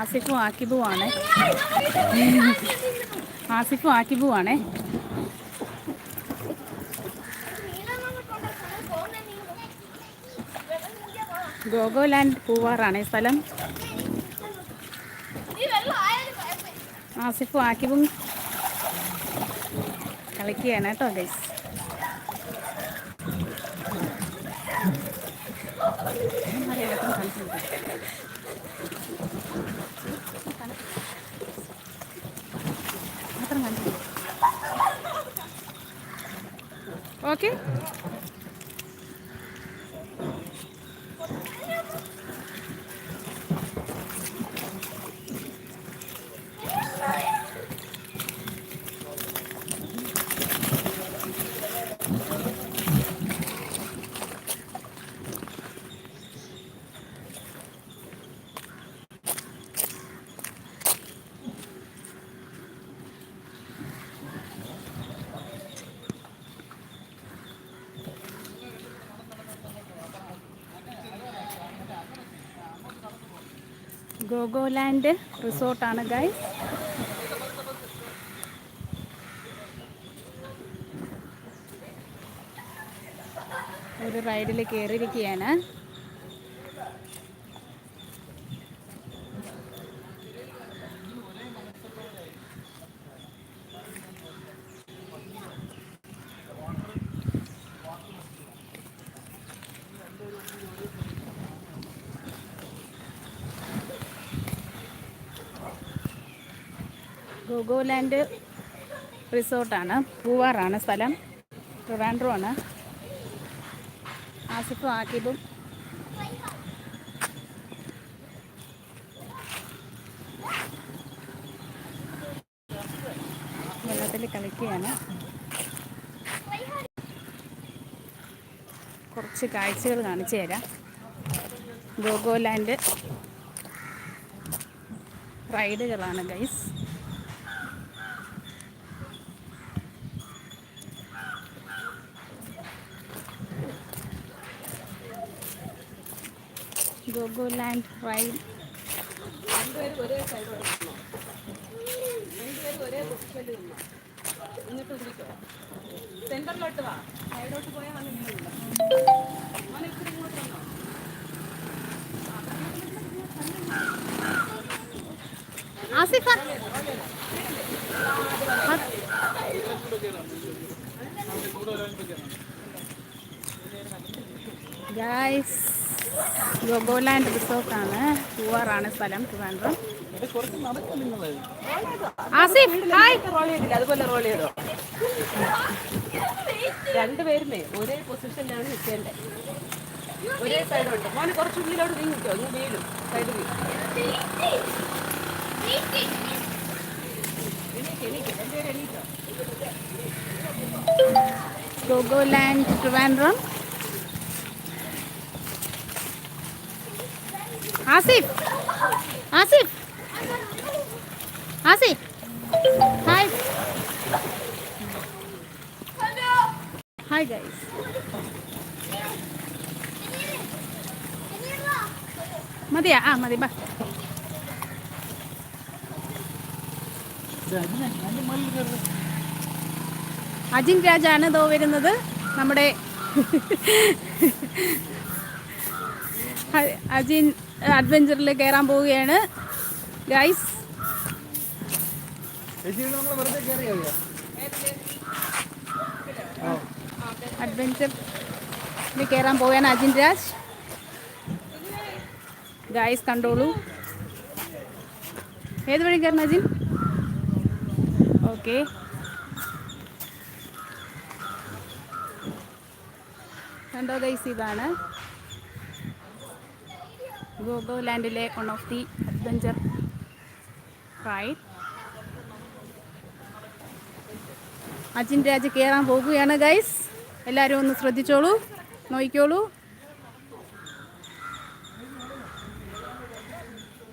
ആസിഫും ആക്കിബുവാണ്. ആസിഫും ആക്കിബുവാണേ. ഗോഗോലാൻഡ് പൂവാറാണ് സ്ഥലം. ആസിഫും ആക്കിബും കളിക്കുകയാണ് കേട്ടോ ഗൈസ് ഓക്കെ ഗോഗോലാൻഡ് റിസോർട്ടാണ് ഗൈസ് ഒരു റൈഡിൽ കയറിയിരിക്കുകയാണ് ഗോഗോലാൻഡ് റിസോർട്ടാണ്. പൂവാറാണ് സ്ഥലം. ട്രിവാൻഡ്രോ ആണ് ആസിഫും ആക്കിബും. വെള്ളത്തിൽ കളിക്കുകയാണ്. കുറച്ച് കാഴ്ചകൾ കാണിച്ചു തരാം. ഗോഗോലാൻഡ് റൈഡുകളാണ് ഗൈസ്. ഗോഗോലാൻഡ് റൈഡ് സെന്ററിലോട്ട് വാ സൈഡോട്ട് പോയാൽ വന്നില്ല ആസിഫ. ഗായ്സ് ഗോഗോലാൻഡ് റിസോർട്ടാണ്. പൂവാറാണ് സ്ഥലം ട്രിവാൻഡ്രം. ആസിഫ് ഹായ്. അതുപോലെ റോൾ ചെയ്തോ? രണ്ടുപേരുമേ ഒരേ പൊസിഷനിലാണ് നിൽക്കേണ്ടത്. ഒരേ സൈഡുണ്ട് മോനെ കുറച്ച് ഉള്ളിലോട്ട് നീങ്ങിക്കോ നീ വീഴും. സൈഡ് വീഴും? Gogoland Trivandrum. Asif. Asif. Asif. Hi hi guys മതിയാ? ആ മതി ബാ. അജിൻ രാജാണ് ഇതോ വരുന്നത്. നമ്മുടെ അജിൻ അഡ്വഞ്ചറിൽ കയറാൻ പോവുകയാണ്. ഗൈസ് അഡ്വഞ്ചറിൽ കയറാൻ പോവുകയാണ് അജിൻ രാജ്. ഗൈസ് കണ്ടോളൂ. ഏത് വഴി കയറണം അജിൻ? ഓക്കെ കണ്ടോ ഗൈസ് ഇതാണ്. ഗോഗോലാൻഡിലെ one of the adventure ride Ajin Raj കയറാൻ പോകുകയാണ് ഗൈസ് എല്ലാവരും ഒന്ന് ശ്രദ്ധിച്ചോളൂ നോക്കിക്കോളൂ.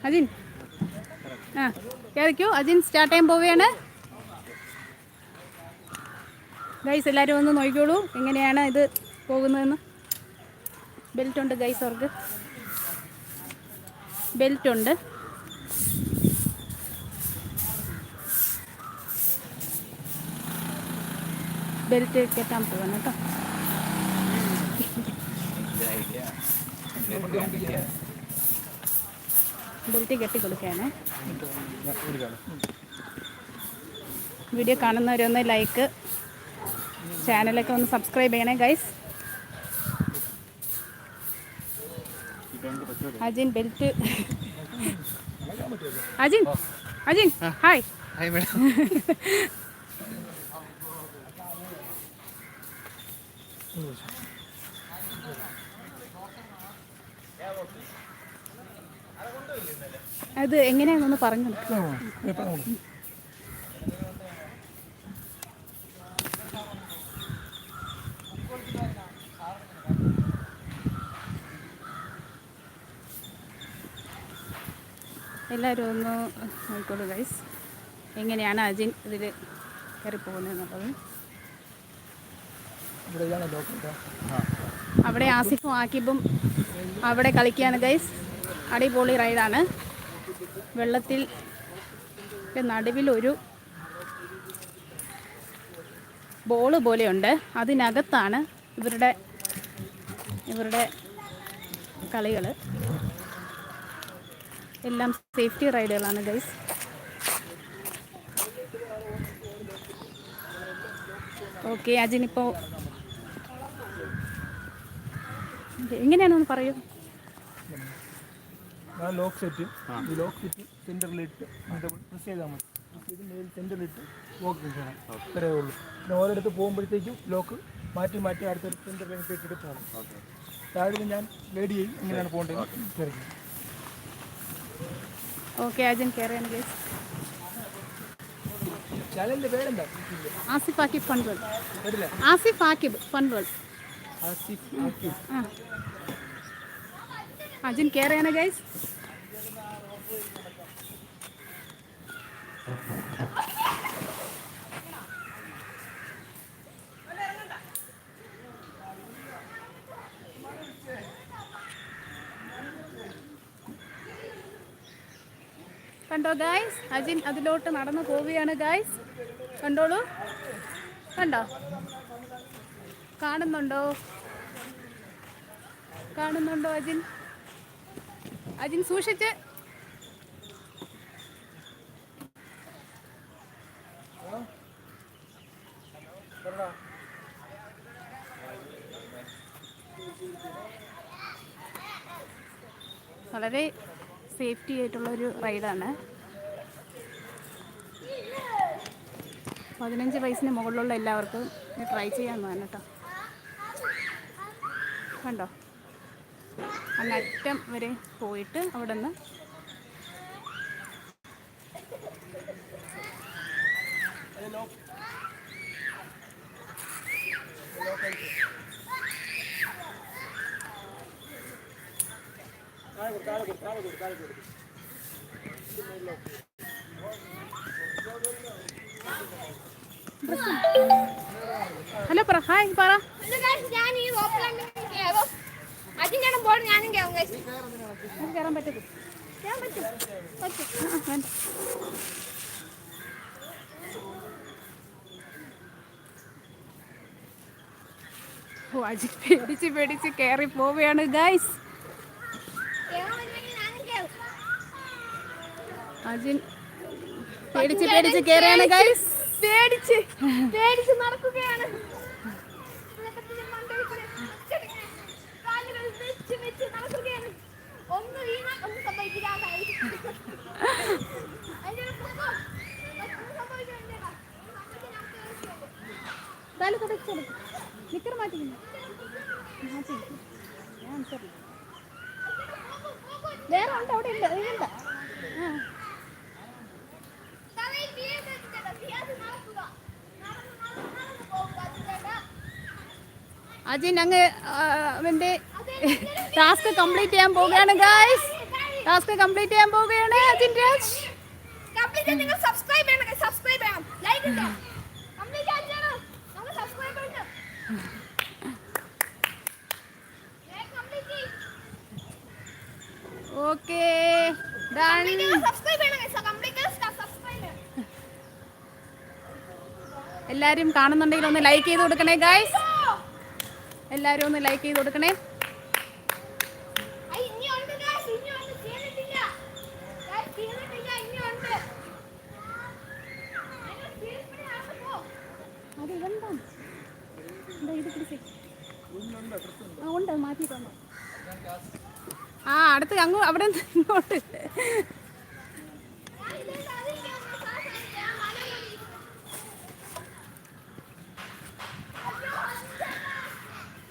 അജിൻ. ആ കയറിക്കോ അജിൻ സ്റ്റാർട്ട് ചെയ്യാൻ പോവുകയാണ്. ഗൈസ് എല്ലാവരും ഒന്ന് നോക്കിക്കോളൂ എങ്ങനെയാണ് ഇത് പോകുന്നതെന്ന്. ബെൽറ്റ് ഉണ്ട് ഗൈസ് അവർക്ക്. ബെൽറ്റ് ഉണ്ട്. ബെൽറ്റ് കെട്ടാൻ പോവാണ് കേട്ടോ. ബെൽറ്റ് കെട്ടി കൊടുക്കുകയാണ്. വീഡിയോ കാണുന്നവരൊന്ന് ലൈക്ക് ചാനലൊക്കെ ഒന്ന് സബ്സ്ക്രൈബ് ചെയ്യണേ guys Ajin belt. Ajin Ajin hi. Hi madam. അത് എങ്ങനെയാണെന്ന് പറഞ്ഞു. എല്ലാവരും ഒന്ന് നോക്കിക്കോളൂ ഗൈസ് എങ്ങനെയാണ് അജിൻ ഇതിൽ കയറി പോകുന്നത് എന്നുള്ളത്? അവിടെ ആസിഫും ആക്കിബും അവിടെ കളിക്കുകയാണ് ഗൈസ് അടിപൊളി റൈഡാണ് വെള്ളത്തിൽ നടുവിലൊരു ബോൾ പോലെയുണ്ട്. അതിനകത്താണ് ഇവരുടെ ഇവരുടെ കളികൾ എല്ലാം സേഫ്റ്റി റൈഡുകളാണ് ഗൈസ് ഓക്കെ അജിനിപ്പോൾ എങ്ങനെയാണെന്ന് പറയൂ? ആ ലോക്ക് സെറ്റ് ഈ ലോക്ക് സെറ്റ് സെന്ററിലിട്ട് പ്രസ് ചെയ്താൽ മതി. പ്രസ് ചെയ്ത് മേൽ സെന്ററിലിട്ട് ലോക്ക് ചെയ്യണം. ഇത്രയേ ഉള്ളൂ. പിന്നെ ഓരോരുത്ത് പോകുമ്പോഴത്തേക്കും ലോക്ക് മാറ്റി മാറ്റി അടുത്തൊരു സെന്ററിലേക്ക് ഇട്ടിട്ട് പോകണം. താഴെ ഞാൻ ഗൈഡ് ചെയ്യും. എങ്ങനെയാണ് പോകേണ്ടത്. തിരക്കും ഓക്കെ അജിൻ കയറിയാണ് guys Asif Aqib fun world Asif Aqib fun world Ajin കയറിയാണ് ഗൈസ് കണ്ടോ ഗായ്സ് അജിൻ അതിലോട്ട് നടന്നു പോവുകയാണ് ഗായ്സ് കണ്ടോളൂ? കണ്ടോ? കാണുന്നുണ്ടോ? കാണുന്നുണ്ടോ അജിൻ? അജിൻ സൂക്ഷിച്ച്. വളരെ സേഫ്റ്റി ആയിട്ടുള്ളൊരു റൈഡാണ് പതിനഞ്ച് വയസ്സിന് മുകളിലുള്ള എല്ലാവർക്കും ട്രൈ ചെയ്യാവുന്നതാണ് കേട്ടോ. കണ്ടോ? അങ്ങറ്റം വരെ പോയിട്ട് അവിടെ നിന്ന് ഹലോ പറ. ഹായ് പറ. അതിന്റെ ബോർഡ് ഞാനും കയറും കയറാൻ പറ്റത്തില്ല. കയറാൻ പറ്റും. പറ്റും. വേണ്ട. ഓ അജി പേടിച്ച് പേടിച്ച് കയറി പോവുകയാണ് ഗൈസ് അജിൻ പേടിച്ച് പേടിച്ച് കയറിയാണ് ഗൈസ് പേടിച്ച് പേടിച്ച് നടക്കുകയാണ്. നിക്കർ മാറ്റി മാറ്റി ഞാൻ വേറെ ഉണ്ട് അവിടെ ഉണ്ട് അതിനുണ്ട് ആ തലയിൽ വീണ് വെച്ചിട്ടുണ്ട്. വീഴാതെ നടക്കുക. നടന്ന് നടന്ന് നടന്ന് പോകുക. അതിന്റെ അജിൻ അങ്ങ് അവന്റെ ടാസ്ക് കംപ്ലീറ്റ് ചെയ്യാൻ പോവുകയാണ് ഗായ്സ് ടാസ്ക് കംപ്ലീറ്റ് ചെയ്യാൻ പോവുകയാണ് അജിൻ രാജ്. സബ്സ്ക്രൈബ് ചെയ്യണം സബ്സ്ക്രൈബ് ചെയ്യണം. ലൈക്ക് ഓക്കേ ഡൺ സബ്സ്ക്രൈബ് ചെയ്യണം. എല്ലാരും കാണുന്നുണ്ടെങ്കിൽ ഒന്ന് ലൈക്ക് ചെയ്ത് കൊടുക്കണേ ഗൈസ് എല്ലാരും ഒന്ന് ലൈക്ക് ചെയ്ത് കൊടുക്കണേ. ആ അടുത്ത് അങ്ങോട്ട് അവിടെ തീർന്നിട്ടില്ല. Guys, തീർന്നിട്ടില്ല. ഇനിയുണ്ട്. നിങ്ങൾ തീർപ്പിന് അങ്ങ് പോ. അത് ഇതെന്താണ് എന്താ ഇത് പിടിച്ചേ ആ ഉണ്ട് മാറ്റിയിട്ടുണ്ടോ ആ അടുത്ത് അങ്ങ് അവിടെ നിന്ന് ഇങ്ങോട്ട് ഞാൻ ഇതിന്റെ അതിലേക്ക് ഒന്ന് സാധനം ഞാൻ മലയിൽ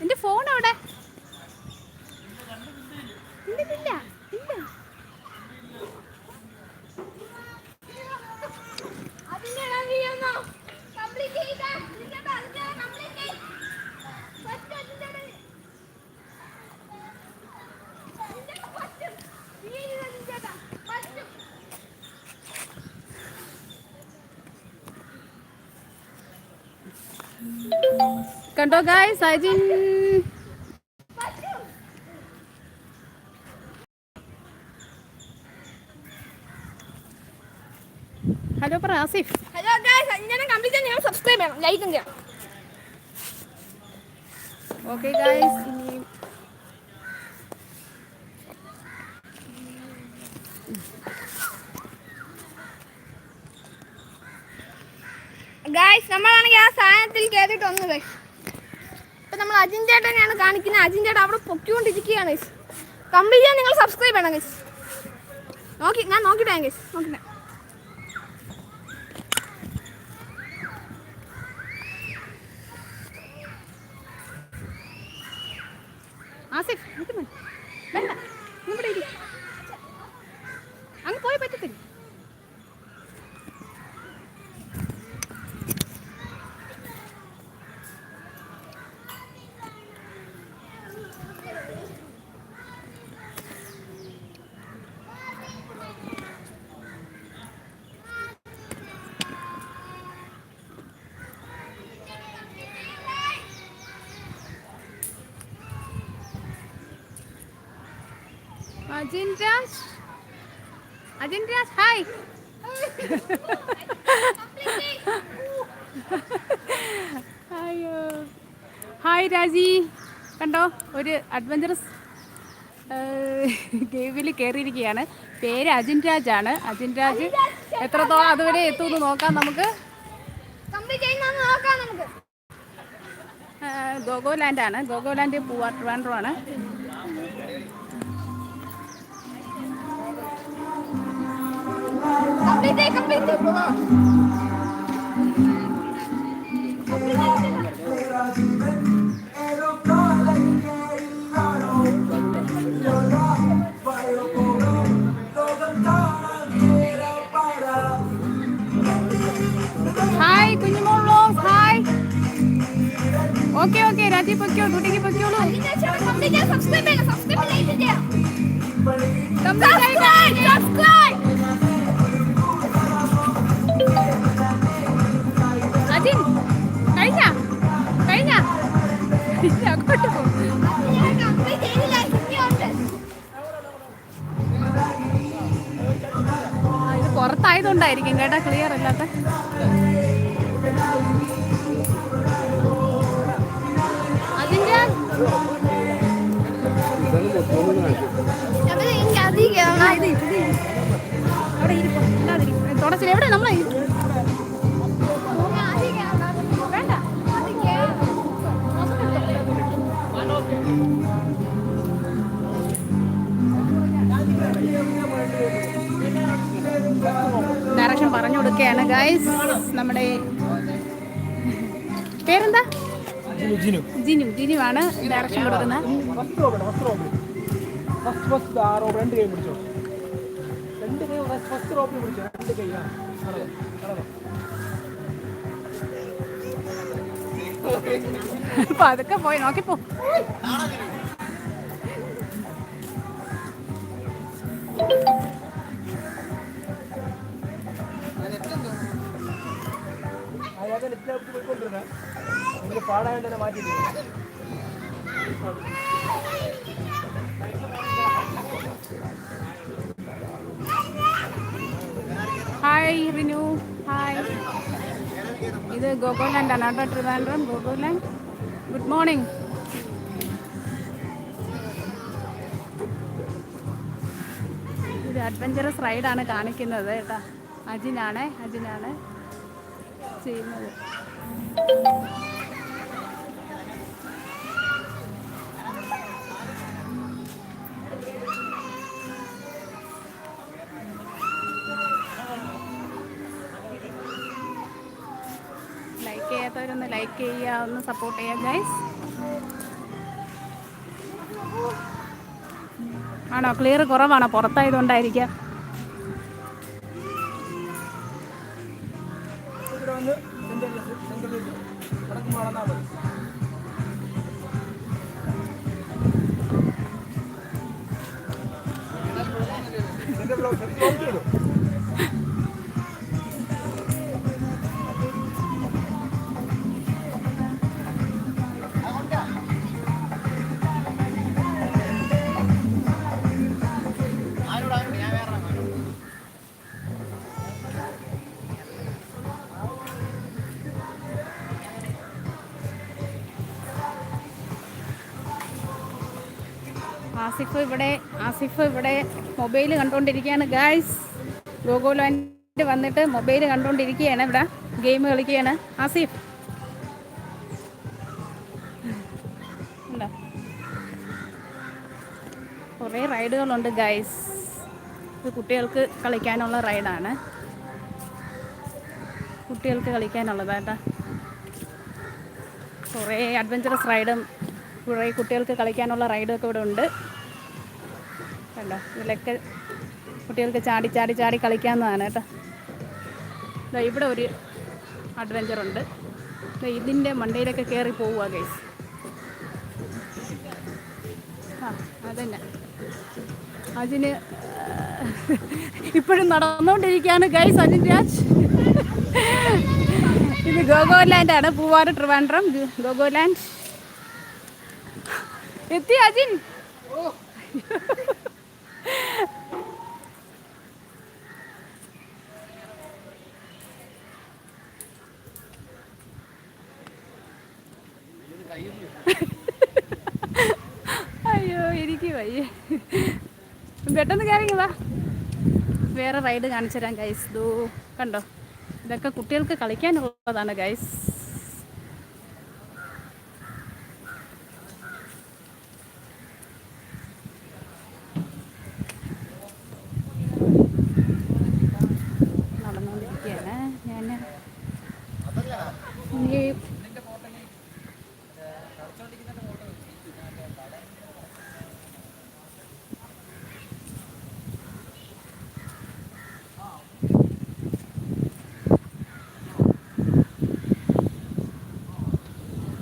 എന്റെ ഫോൺ അവിടെ ഇല്ലില്ല ഇല്ല അതിന്റെ ഇടവിയൊന്നോ കംപ്ലീറ്റ് ചെയ്താ ഇതിന്റെ അതിന്റെ കംപ്ലീറ്റ് ചെയ് ഫസ്റ്റ് അതിന്റെ ഇടവി. ഇതിന്റെ ഫസ്റ്റ് ഈ ഇതിന്റെ ഫസ്റ്റ് കണ്ടോ ഗായ്സ് അജിൻ ഹലോ പറ ആസിഫ്. ഹലോ ഗായ്സ് അഞ്ചനം കംപ്ലീറ്റ് ഞാൻ സബ്സ്ക്രൈബ് ചെയ്യണം. ലൈക്കും ചെയ്യണം ഓക്കെ ഗായ്സ് ഇനി ഗായ്സ് നമ്മളാണെങ്കിൽ ആ സാധനത്തിൽ കയറിയിട്ട് വന്നു ഗൈസ് നമ്മൾ അജിൻ ചേട്ടനെയാണ് കാണിക്കുന്നത്. അജിൻ ചേട്ടൻ അവിടെ പൊക്കിക്കൊണ്ടിരിക്കുകയാണ് ഗൈസ് കംപ്ലീറ്റ് ചെയ്യാൻ നിങ്ങൾ സബ്സ്ക്രൈബ് ചെയ്യണം ഗൈസ് നോക്കി ഞാൻ നോക്കിട്ടേ ഗൈസ് നോക്കിട്ടെ ആസിഫ് ഇത് മതി. വേണ്ട ഇവിടെ ഇരി അങ്ങ് പോയി പറ്റത്തില്ല അജിൻ രാജ് അജിൻ രാജ് ഹായ് അയ്യോ. ഹായ് രാജി. കണ്ടോ ഒരു അഡ്വഞ്ചറസ് ഗെയിമിൽ കയറിയിരിക്കുകയാണ് പേര് അജിൻ രാജാണ് അജിൻ രാജ് എത്രത്തോളം അതുവരെ എത്തുമെന്ന് നോക്കാം നമുക്ക്. കംപ്ലീറ്റ് ചെയ്യുന്ന നോക്കാം നമുക്ക്. ഗോഗോലാൻഡ് ആണ്. ഗോഗോലാൻഡ് പൂവാ ട്രിവാൻഡ്രം ആണ്. കംപ്ലീറ്റ് ചെയ്യ് പുറത്തായതുകൊണ്ടായിരിക്കും കേട്ടോ ക്ലിയർ അല്ലാത്ത. അതിന്റെ തുടച്ചില്ല എവിടെ? നമ്മളെ വേണ്ട ഡയറക്ഷൻ പറഞ്ഞു കൊടുക്കുകയാണ് ഗൈസ് നമ്മുടെ പേരെന്താ? ജിനു. ജിനു. ജിനു ആണ് ഡയറക്ഷൻ കൊടുക്കുന്നത് റോബിന് ഫസ്റ്റ് റോബിന് മാറ്റിയിട്ടില്ല ഹായ് റിനു ഹായ് ഇത് ഗോകുലാൻഡ് കേട്ടോ ട്രിവാൻഡ്രം ഗുഡ് മോർണിംഗ് ഇത് അഡ്വഞ്ചറസ് റൈഡാണ് കാണിക്കുന്നത് കേട്ടോ. അജിനാണ് അജിനാണ്. ചെയ്യുന്നത്. ലൈക്ക് ചെയ്യാത്തവരൊന്ന് ലൈക്ക് ചെയ്യുക ഒന്ന് സപ്പോർട്ട് ചെയ്യുക ഗൈസ് ആണോ? ക്ലിയർ കുറവാണോ? പുറത്തായതുകൊണ്ടായിരിക്കാം. വളർന്നാൽ മതി ആസിഫ് ഇവിടെ ആസിഫ് ഇവിടെ മൊബൈൽ കണ്ടുകൊണ്ടിരിക്കുകയാണ് ഗായ്സ് ഗോകുലാൻഡ് വന്നിട്ട് മൊബൈൽ കണ്ടുകൊണ്ടിരിക്കുകയാണ് ഇവിടെ. ഗെയിം കളിക്കുകയാണ്. ആസിഫ്. ഉണ്ടോ? കുറേ റൈഡുകളുണ്ട് ഗായ്സ് ഇത് കുട്ടികൾക്ക് കളിക്കാനുള്ള റൈഡാണ്. കുട്ടികൾക്ക് കളിക്കാനുള്ളതാട്ടാ. കുറേ അഡ്വഞ്ചറസ് റൈഡും കുറേ കുട്ടികൾക്ക് കളിക്കാനുള്ള റൈഡൊക്കെ ഇവിടെ ഉണ്ട്. കണ്ടോ ഇതിലൊക്കെ കുട്ടികൾക്ക് ചാടി ചാടി ചാടി കളിക്കാവുന്നതാണ് കേട്ടോ. ഇവിടെ ഒരു അഡ്വഞ്ചർ ഉണ്ട്. ഇതിന്റെ മണ്ടയിലൊക്കെ കയറി പോവുക ഗൈസ് ആ അതന്നെ. അതിന് ഇപ്പോഴും നടന്നുകൊണ്ടിരിക്കുകയാണ് ഗൈസ് അജിൻ രാജ്. ഇത് ഗോഗോലാൻഡ് ആണ് പൂവാറ് ട്രിവാൻഡ്രം ഗോഗോ ഗോഗോലാൻഡ്. എത്തി അജിൻ. അയ്യോ എനിക്ക് വയ്യ. പെട്ടെന്ന് കയറിയതാ വേറെ റൈഡ് കാണിച്ചു തരാം ഗൈസ് ദൂ കണ്ടോ? ഇതൊക്കെ കുട്ടികൾക്ക് കളിക്കാനുള്ളതാണ് ഗൈസ് നടന്നുകൊണ്ടിരിക്കുകയാണ് ഞാൻ ഇനി ആ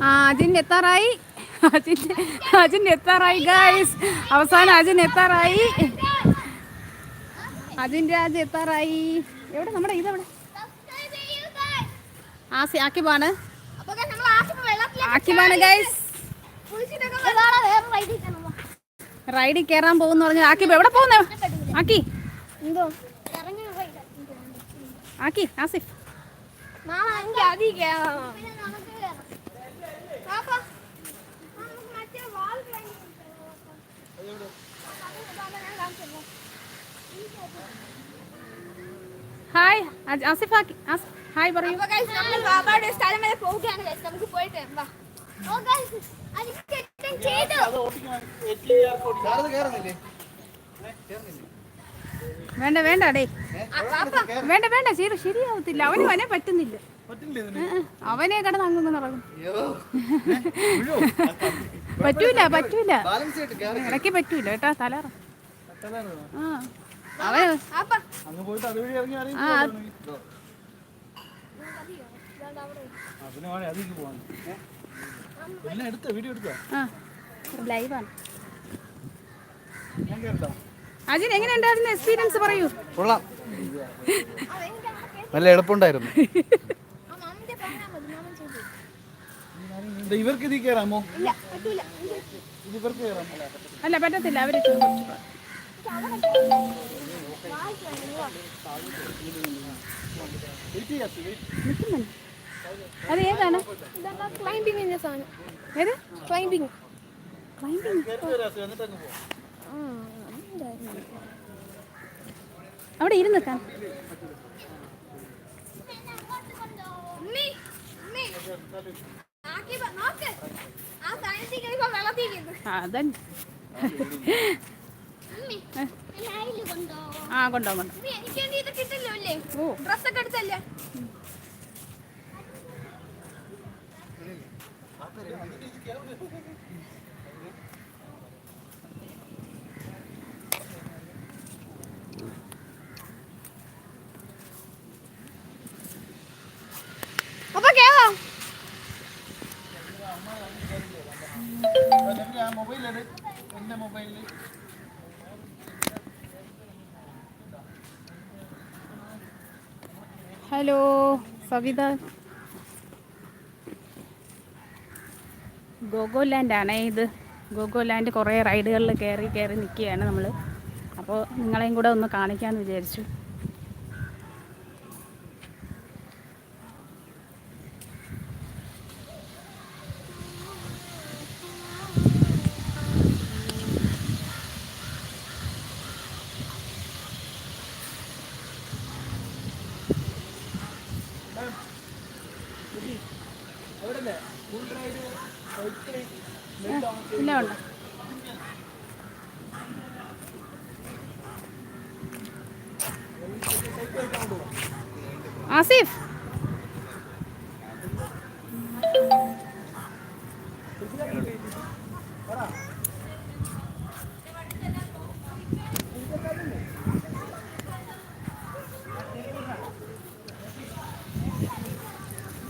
അജിൻ എത്താറായി. അജിൻ അജിൻ എത്താറായി ഗായ്സ് അവസാനം അജിൻ എത്താറായി. അജിൻ രാജ് എത്താറായി. എവിടെ? നമ്മുടെ ഇതെവിടെ? ആസി ആക്കിബാണ്. ആക്കിബാണ് ഗൈസ് റൈഡിൽ കയറാൻ പോകുന്ന പറഞ്ഞു ആക്കി എവിടെ പോകുന്നേ? ആക്കി. ആക്കി ആസിഫ്. കയറണം പാപ്പാ, നമുക്ക് മറ്റേ wall climbing ഉണ്ട്. അതാ ഞാൻ കാണിച്ചത്. ഹായ് അജ്- ആസിഫ് ഹായ് പറയൂ നമ്മൾ ബാബായുടെ സ്ഥലം വരെ പോവുകയാണ്. നമുക്ക് പോയിട്ട്. വാ. ഓ ചെയ്തു. വേണ്ട വേണ്ട അടേ വേണ്ട വേണ്ട ശരി ശരിയാവത്തില്ല അവന് വനെ പറ്റുന്നില്ല അവനെ കിടന്ന് അങ്ങ് നടക്കും പറ്റൂല പറ്റൂല. ഇടയ്ക്ക് പറ്റൂല കേട്ടോ തലറ. ആ. അവൻ ആ ലൈവാണ്. അജിൻ എങ്ങനെ ഉണ്ടായിരുന്നു എക്സ്പീരിയൻസ് പറയൂ. കൊള്ളാം. നല്ല എളുപ്പമുണ്ടായിരുന്നു ആ, മാമന്റെ പറഞ്ഞാ മതി, മാമൻ ചെയ്തു. ഇത് ഇവർക്ക് ഇതിൽ കയറാമോ ഇവർക്ക് കയറാമോ അല്ല പറ്റത്തില്ല അവർ അത് ഏതാണ്? ക്ലൈംബിങ്ങിന്റെ സാധനം. ഏത്? ക്ലൈംബിങ് ക്ലൈംബിംഗ് അവിടെ ഇരുന്ന് നിൽക്കാൻ നോക്ക്. ആ കൊണ്ടോ. ആ കൊണ്ടോ ഓ. ഡ്രസ്സൊക്കെ എടുത്തല്ലേ? ഹലോ സവിത. ഗോഗോലാൻഡ് ആണേ ഇത്. ഗോഗോലാൻഡ് കുറേ റൈഡുകളിൽ കയറി കയറി നിൽക്കുകയാണ് നമ്മൾ അപ്പോൾ നിങ്ങളെയും കൂടെ ഒന്ന് കാണിക്കാമെന്ന് വിചാരിച്ചു.